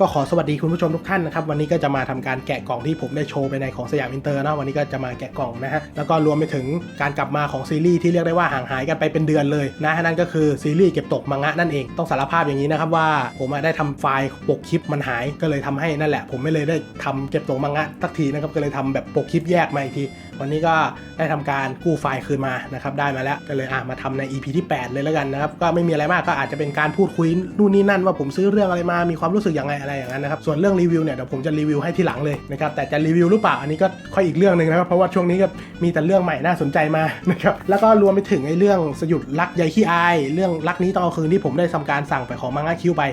ก็ขอสวัสดีคุณผู้ชมทุกท่านนะครับ วันนี้ก็จะมาทำการแกะกล่องที่ผมได้โชว์ไปในของสยามอินเตอร์นะวันนี้ก็จะมาแกะกล่องนะฮะแล้วก็รวมไปถึงการกลับมาของซีรีส์ที่เรียกได้ว่าห่างหายกันไปเป็นเดือนเลยนะนั่นก็คือซีรีส์เก็บตกมังงะนั่นเองต้องสารภาพอย่างนี้นะครับว่าผมได้ทำไฟล์ปกคลิปมันหายก็เลยทำให้นั่นแหละ ผมไม่เลยได้ทำเก็บตกมังงะสักทีนะครับก็เลยทำแบบปกคลิปแยกมาอีกทีวันนี้ก็ได้ทำการกู้ไฟล์คืนมานะครับได้มาแล้วก็เลยอะมาทำใน EP ที่ 8 เลยแล้วกันนะครับก็ไม่มีอะไรมากก็อาจจะเป็นการพูดคุยนู่นนี่นั่นว่าผมซื้อเรื่องอะไรมามีความรู้สึกยังไงอะไรอย่างนั้นนะครับส่วนเรื่องรีวิวเนี่ยเดี๋ยวผมจะรีวิวให้ที่หลังเลยนะครับแต่จะรีวิวหรือเปล่าอันนี้ก็ค่อยอีกเรื่องหนึ่งนะครับเพราะว่าช่วงนี้ก็มีแต่เรื่องใหม่น่าสนใจมานะครับแล้วก็รวมไปถึงไอ้เรื่องสยุดรักใยขี้อายเรื่องรักนี้ต้องเอาคืนที่ผมได้ทำการสั่งไปของมังงะคิวไป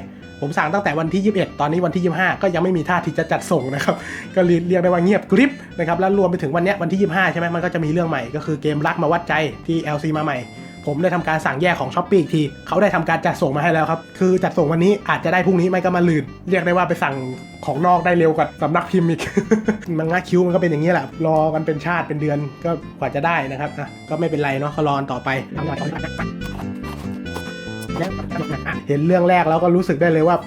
ผมสั่งตั้งแต่วันที่ 21 ตอนนี้วันที่ 25 ก็ยังไม่มีท่าที่จะจัดส่งนะครับ ก็เรียกได้ว่าเงียบกริบนะครับ แล้วรวมไปถึงวันเนี้ยวันที่ 25 ใช่ไหมมันก็จะมีเรื่องใหม่ก็คือเกมรักมาวัดใจที่ LC มาใหม่ ผมได้ทำการสั่งแยกของช้อปปี้อีกทีเขาได้ทำการจัดส่งมาให้แล้วครับ คือจัดส่งวันนี้อาจจะได้พรุ่งนี้ไม่ก็มาลืนเรียกได้ว่าไปสั่งของนอกได้เร็วกว่าสำนักพิมพ์อีก มันง่าคิ้วมันก็เป็นอย่างนี้แหละ รอกันเป็นชาติเป็นเดือนก็กว่าจะได้นะครับอะก็ไม่เป็นไรเนาะก็รอต่อไป เห็นเรื่องแรกแล้วก็รู้สึกได้เลยว่า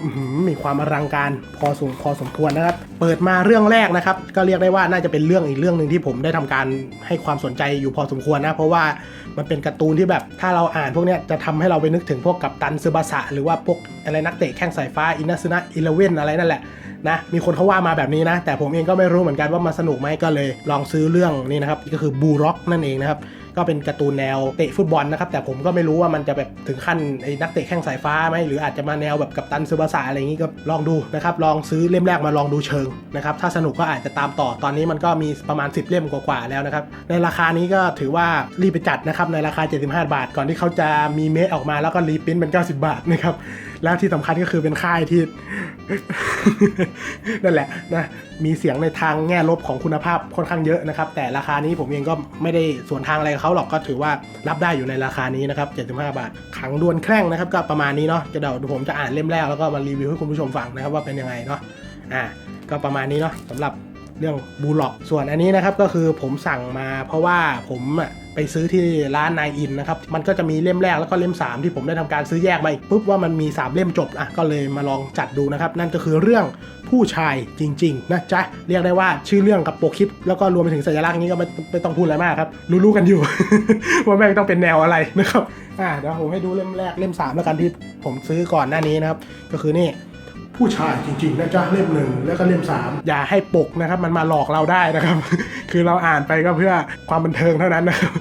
มีความอลังการพอสมพอสมควรนะครับ เปิดมาเรื่องแรกนะครับ ก็เรียกได้ว่าน่าจะเป็นเรื่องอีกเรื่องหนึ่งที่ผมได้ทำการให้ความสนใจอยู่พอสมควรนะเพราะว่ามันเป็นการ์ตูนที่แบบถ้าเราอ่านพวกนี้จะทำให้เราไปนึกถึงพวกกัปตันซึบาสะหรือว่าพวกอะไรนักเตะแข้งสายฟ้าอินาซึนะอิเลเว่นอะไรนั่นแหละ นะมีคนเขาว่ามาแบบนี้นะ แต่ผมเองก็ไม่รู้เหมือนกันว่ามันสนุกไหมก็เลยลองซื้อเรื่องนี้นะครับก็คือบูร็อกนั่นเองนะครับก็เป็นการ์ตูนแนวเตะฟุตบอลนะครับ แต่ผมก็ไม่รู้ว่ามันจะแบบถึงขั้นไอ้นักเตะแข้งสายฟ้าไหมหรืออาจจะมาแนวแบบกับตันซูบาสะอะไรอย่างนี้ก็ลองดูนะครับ ลองซื้อเล่มแรกมาลองดูเชิงนะครับ ถ้าสนุกก็อาจจะตามต่อตอนนี้มันก็มีประมาณ 10 เล่มกว่าๆแล้วนะครับ ในราคานี้ก็ถือว่ารีบไปจัดนะครับในราคา 75 บาท ก่อนที่เขาจะมีเมคออกมาแล้วก็รีปริ้นเป็น 90 บาทนะครับแล้วที่สำคัญก็คือเป็นค่ายที่ นั่นแหละนะมีเสียงในทางแง่ลบของคุณภาพค่อนข้างเยอะนะครับ แต่ราคานี้ผมเองก็ไม่ได้ส่วนทางอะไรกับเขาหรอกก็ถือว่ารับได้อยู่ในราคานี้นะครับ 75 บาท ขังดวลแคร่งนะครับ ก็ประมาณนี้เนาะจะเดี๋ยวผมจะอ่านเล่มแรกแล้วก็มารีวิวให้คุณผู้ชมฟังนะครับว่าเป็นยังไงเนาะอ่าก็ประมาณนี้เนาะสำหรับ เรื่องบูล็อก ส่วนอันนี้นะครับก็คือผมสั่งมาเพราะว่าผมไปซื้อที่ร้านนายอินนะครับ มันก็จะมีเล่มแรกแล้วก็เล่ม 3 ที่ผมได้ทำการซื้อแยกมาอีกปุ๊บว่ามันมี 3 เล่มจบอะก็เลยมาลองจัดดูนะครับ นั่นก็คือเรื่องผู้ชายจริง ๆ นะจ๊ะ เรียกได้ว่าชื่อเรื่องกับโปรคลิป แล้วก็รวมไปถึงสัญลักษณ์นี้ก็ไม่ไม่ต้องพูดอะไรมากครับ รู้ๆกันอยู่ ว่าแม่งต้องเป็นแนวอะไรนะครับอ่าเดี๋ยวผมให้ดูเล่มแรกเล่ม 3 แล้วกันที่ผมซื้อก่อนหน้านี้นะครับก็คือนี่ ผู้ชายจริงๆนะจ๊ะเล่มหนึ่งแล้วก็เล่มสามอย่าให้ปกนะครับ มันมาหลอกเราได้นะครับ คือเราอ่านไปก็เพื่อความบันเทิงเท่านั้นนะครับ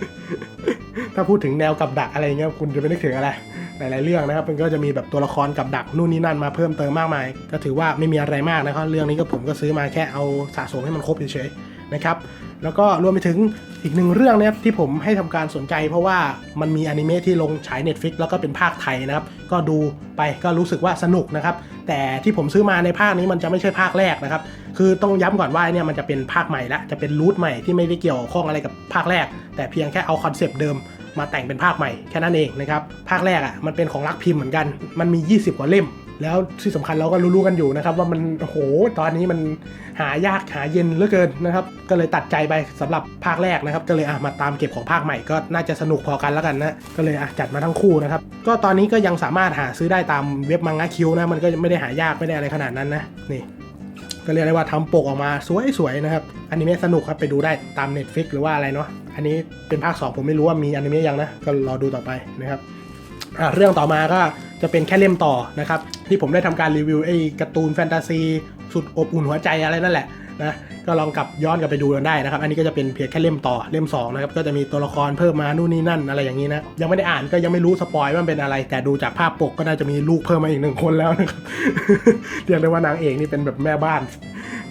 ถ้าพูดถึงแนวกับดักอะไรเงี้ยคุณจะไปนึกถึงอะไรหลายๆเรื่องนะครับมันก็จะมีแบบตัวละครกับดักนู่นนี่นั่นมาเพิ่มเติมมากมาย ก็ถือว่าไม่มีอะไรมากนะครับเรื่องนี้ก็ผมก็ซื้อมาแค่เอาสะสมให้มันครบเฉยๆ นะครับแล้วก็รวมไปถึงอีกหนึ่งเรื่องนะครับที่ผมให้ทำการสนใจเพราะว่ามันมีอนิเมะที่ลงฉาย Netflix แล้วก็เป็นภาคไทยนะครับ ก็ดูไปก็รู้สึกว่าสนุกนะครับ แต่ที่ผมซื้อมาในภาคนี้มันจะไม่ใช่ภาคแรกนะครับ คือต้องย้ำก่อนว่าเนี่ยมันจะเป็นภาคใหม่ละจะเป็นรูทใหม่ที่ไม่ได้เกี่ยวข้องอะไรกับภาคแรก แต่เพียงแค่เอาคอนเซปต์เดิมมาแต่งเป็นภาคใหม่แค่นั้นเองนะครับภาคแรกอะมันเป็นของรักพิมพ์เหมือนกัน มันมี 20 กว่าเล่ม แล้วที่สำคัญเราก็รู้ๆกันอยู่นะครับ ว่ามันโหตอนนี้มันหายากหาเย็นเหลือเกินนะครับ ก็เลยตัดใจไปสำหรับภาคแรกนะครับ ก็เลยอะมาตามเก็บของภาคใหม่ก็น่าจะสนุกพอกันแล้วกันนะก็เลยอะจัดมาทั้งคู่นะครับ ก็ตอนนี้ก็ยังสามารถหาซื้อได้ตามเว็บมังงะคิวนะมันก็ไม่ได้หายากไม่ได้อะไรขนาดนั้นนะนี่ก็เรียกได้ว่าทำปกออกมาสวยๆนะครับอนิเมะสนุกครับไปดูได้ตาม Netflix หรือว่าอะไรเนาะอันนี้เป็นภาค 2 ผมไม่รู้ว่ามีอนิเมะยังนะ ก็รอดูต่อไปนะครับอะเรื่องต่อมาก็ จะเป็นแค่เล่มต่อนะครับ ที่ผมได้ทำการรีวิวไอ้การ์ตูนแฟนตาซีสุดอบอุ่นหัวใจอะไรนั่นแหละนะก็ลองกลับย้อนกลับไปดูกันได้นะครับ อันนี้ก็จะเป็นเพียงแค่เล่มต่อเล่ม2นะครับก็จะมีตัวละครเพิ่มมานู่นนี่นั่นอะไรอย่างนี้นะยังไม่ได้อ่านก็ยังไม่รู้สปอยว่ามันเป็นอะไร แต่ดูจากภาพปกก็น่าจะมีลูกเพิ่มมาอีกหนึ่งคนแล้วนะครับเรียกได้ว่านางเอกนี่เป็นแบบแม่บ้าน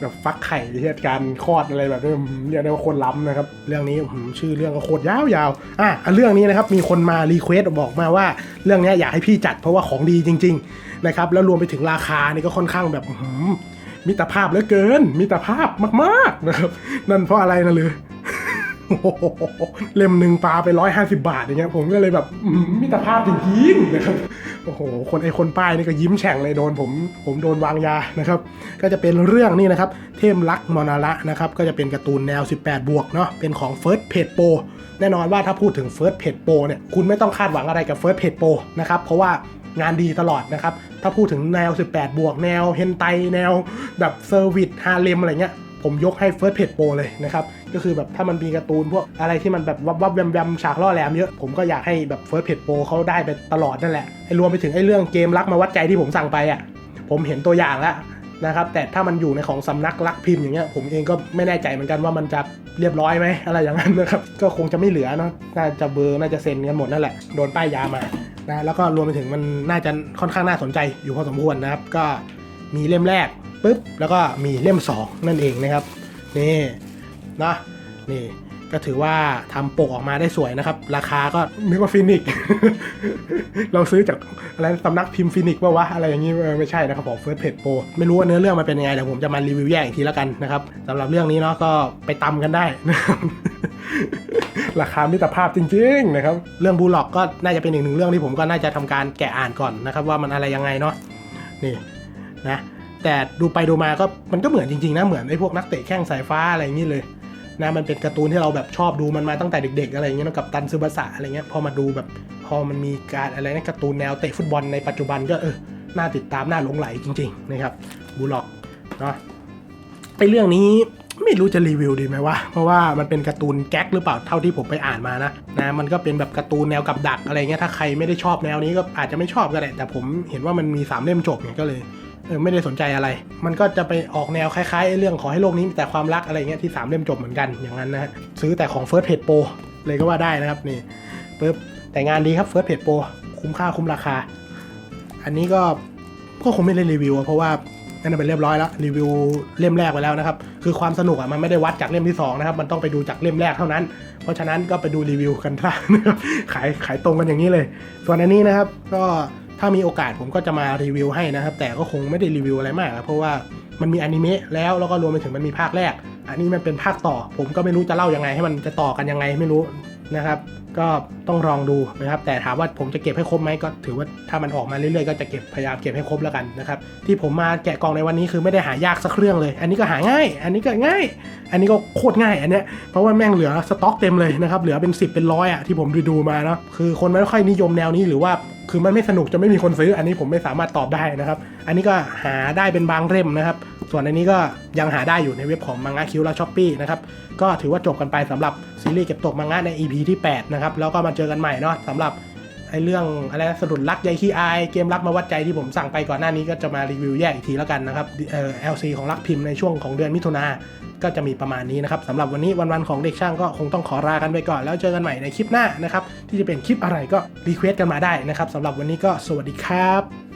แบบฟักไข่เหตุการณ์คลอดอะไรแบบนี้เรียกได้ว่าโคนล้ำนะครับ เรื่องนี้อืมชื่อเรื่องก็โคตรยาวๆอะอะเรื่องนี้นะครับมีคนมารีเควส์บอกมาว่า เรื่องนี้อยากให้พี่จัดเพราะว่าของดีจริง ๆ นะครับ แล้วรวมไปถึงราคานี่ก็ค่อนข้างแบบมิตรภาพเหลือเกิน มิตรภาพมากๆนะครับ นั่นเพราะอะไรนะเลยโอ้โหเล่มหนึ่งปลาไปร้อยห้าสิบาทอย่างเงี้ยผมก็เลยแบบมมิตรภาพจริงๆนะครับ โอ้โห คนไอคนป้ายนี่ก็ยิ้มแฉ่งเลยโดนผมผมโดนวางยานะครับ ก็จะเป็นเรื่องนี่นะครับ เทมรักมอนาระนะครับ ก็จะเป็นการ์ตูนแนว 18 บวกเนาะ เป็นของ First Page Pro แน่นอนว่าถ้าพูดถึง First Page Pro เนี่ย คุณไม่ต้องคาดหวังอะไรกับ First Page Pro นะครับ เพราะว่างานดีตลอดนะครับ ถ้าพูดถึงแนว 18 บวก แนวเฮนไต แนวแบบเซอร์วิสฮาเลมอะไรเงี้ย ผมยกให้เฟิร์สเพจโปรเลยนะครับ ก็คือแบบถ้ามันมีการ์ตูนพวกอะไรที่มันแบบวับวับแวมแวมฉากล่อแหลมเยอะ ผมก็อยากให้แบบเฟิร์สเพจโปรเขาได้ไปตลอดนั่นแหละไอ้รวมไปถึงไอ้เรื่องเกมรักมาวัดใจที่ผมสั่งไปอะผมเห็นตัวอย่างแล้วนะครับแต่ถ้ามันอยู่ในของสำนักรักพิมพ์อย่างเงี้ยผมเองก็ไม่แน่ใจเหมือนกันว่ามันจะเรียบร้อยไหมอะไรอย่างนั้นนะครับก็คงจะไม่เหลือเนาะน่าจะเบอร์น่าจะเซ็นกันหมดนั่นแหละโดนป้ายยามานะแล้วก็รวมไปถึงมันน่าจะค่อนข้างน่าสนใจอยู่พอสมควรนะครับ ก็มีเล่มแรกปุ๊บแล้วก็มีเล่มสองนั่นเองนะครับนี่ นะนี่ก็ถือว่าทำปกออกมาได้สวยนะครับ ราคาก็นึกว่าฟินิก เราซื้อจากอะไรสำนักพิมพ์ฟินิกป่าวะอะไรอย่างนี้ไม่ใช่นะครับของ First Page Pro ไม่รู้ว่าเนื้อเรื่องมันเป็นยังไงเดี๋ยวผมจะมารีวิวแยกอีกทีแล้วกันนะครับสำหรับเรื่องนี้เนาะก็ไปตำกันได้นะครับราคามิตรภาพจริงๆนะครับเรื่องบูล็อกก็น่าจะเป็นอีกหนึ่งเรื่องที่ผมก็น่าจะทำการแกะอ่านก่อนนะครับว่ามันอะไรยังไงเนาะนี่นะแต่ดูไปดูมาก็มันก็เหมือนจริงๆนะเหมือนไอ้พวกนักเตะแข้งสายฟ้าอะไรอย่างนี้เลย นะมันเป็นการ์ตูนที่เราแบบชอบดูมันมาตั้งแต่เด็ก ๆ อะไรอย่างเงี้ยกับตันซึบาสะอะไรเงี้ยพอมาดูแบบพอมันมีการอะไรนะการ์ตูนแนวเตะฟุตบอลในปัจจุบันก็เออน่าติดตามน่าหลงไหลจริง ๆ นะครับบูล็อกเนาะไอเรื่องนี้ไม่รู้จะรีวิวดีไหมวะ เพราะว่ามันเป็นการ์ตูนแก๊กหรือเปล่าเท่าที่ผมไปอ่านมานะนะมันก็เป็นแบบการ์ตูนแนวกับดักอะไรเงี้ยถ้าใครไม่ได้ชอบแนวนี้ก็อาจจะไม่ชอบก็ได้แต่ผมเห็นว่ามันมีสามเล่มจบเนี่ยก็เลย เออไม่ได้สนใจอะไร มันก็จะไปออกแนวคล้ายๆเรื่องขอให้โลกนี้มีแต่ความรักอะไรเงี้ยที่ 3 เล่มจบเหมือนกันอย่างนั้นนะซื้อแต่ของ First Page Pro เลยก็ว่าได้นะครับนี่ปึ๊บแต่งานดีครับ First Page Pro คุ้มค่าคุ้มราคา อันนี้ก็ก็คงไม่ได้รีวิวอะเพราะว่านั่นเป็นเรียบร้อยแล้วรีวิวเล่มแรกไปแล้วนะครับ คือความสนุกอะมันไม่ได้วัดจากเล่มที่สองนะครับมันต้องไปดูจากเล่มแรกเท่านั้น เพราะฉะนั้นก็ไปดูรีวิวกันซะนะครับขายขายตรงกันอย่างนี้เลย ส่วนอันนี้นะครับก็ ถ้ามีโอกาสผมก็จะมารีวิวให้นะครับ แต่ก็คงไม่ได้รีวิวอะไรมากเพราะว่ามันมีอนิเมะแล้วแล้วก็รวมไปถึงมันมีภาคแรก อันนี้มันเป็นภาคต่อ ผมก็ไม่รู้จะเล่ายังไง ให้มันจะต่อกันยังไงไม่รู้นะครับ ก็ต้องลองดูนะครับ แต่ถามว่าผมจะเก็บให้ครบไหมก็ถือว่าถ้ามันออกมาเรื่อยๆก็จะเก็บพยายามเก็บให้ครบแล้วกันนะครับ ที่ผมมาแกะกล่องในวันนี้คือไม่ได้หายากสักเครื่องเลย อันนี้ก็หาง่าย อันนี้ก็ง่าย อันนี้ก็โคตรง่ายอันเนี้ยเพราะว่าแม่งเหลือสต็อกเต็มเลยนะครับเหลือเป็น 10 เป็นร้อยอะที่ผมดูดูมาเนาะคือคนไม่ค่อยนิยมแนวนี้หรือว่า คือมันไม่สนุกจะไม่มีคนซื้อ อันนี้ผมไม่สามารถตอบได้นะครับ อันนี้ก็หาได้เป็นบางเล่มนะครับ ส่วนอันนี้ก็ยังหาได้อยู่ในเว็บของมังงะคิวและช้อปปี้นะครับ ก็ถือว่าจบกันไปสำหรับซีรีส์เก็บตกมังงะใน EP ที่ 8 นะครับ แล้วก็มาเจอกันใหม่เนาะสำหรับ ไอเรื่องอะไรนะสะดุดรักใยขี้อาย เกมรักมาวัดใจที่ผมสั่งไปก่อนหน้านี้ก็จะมารีวิวแยกอีกทีแล้วกันนะครับเอ่อ LC ของรักพิมพ์ในช่วงของเดือนมิถุนาก็จะมีประมาณนี้นะครับสำหรับวันนี้วันๆของเด็กช่างก็คงต้องขอลากันไปก่อน แล้วเจอกันใหม่ในคลิปหน้านะครับที่จะเป็นคลิปอะไรก็รีเควสต์กันมาได้นะครับสำหรับวันนี้ก็สวัสดีครับ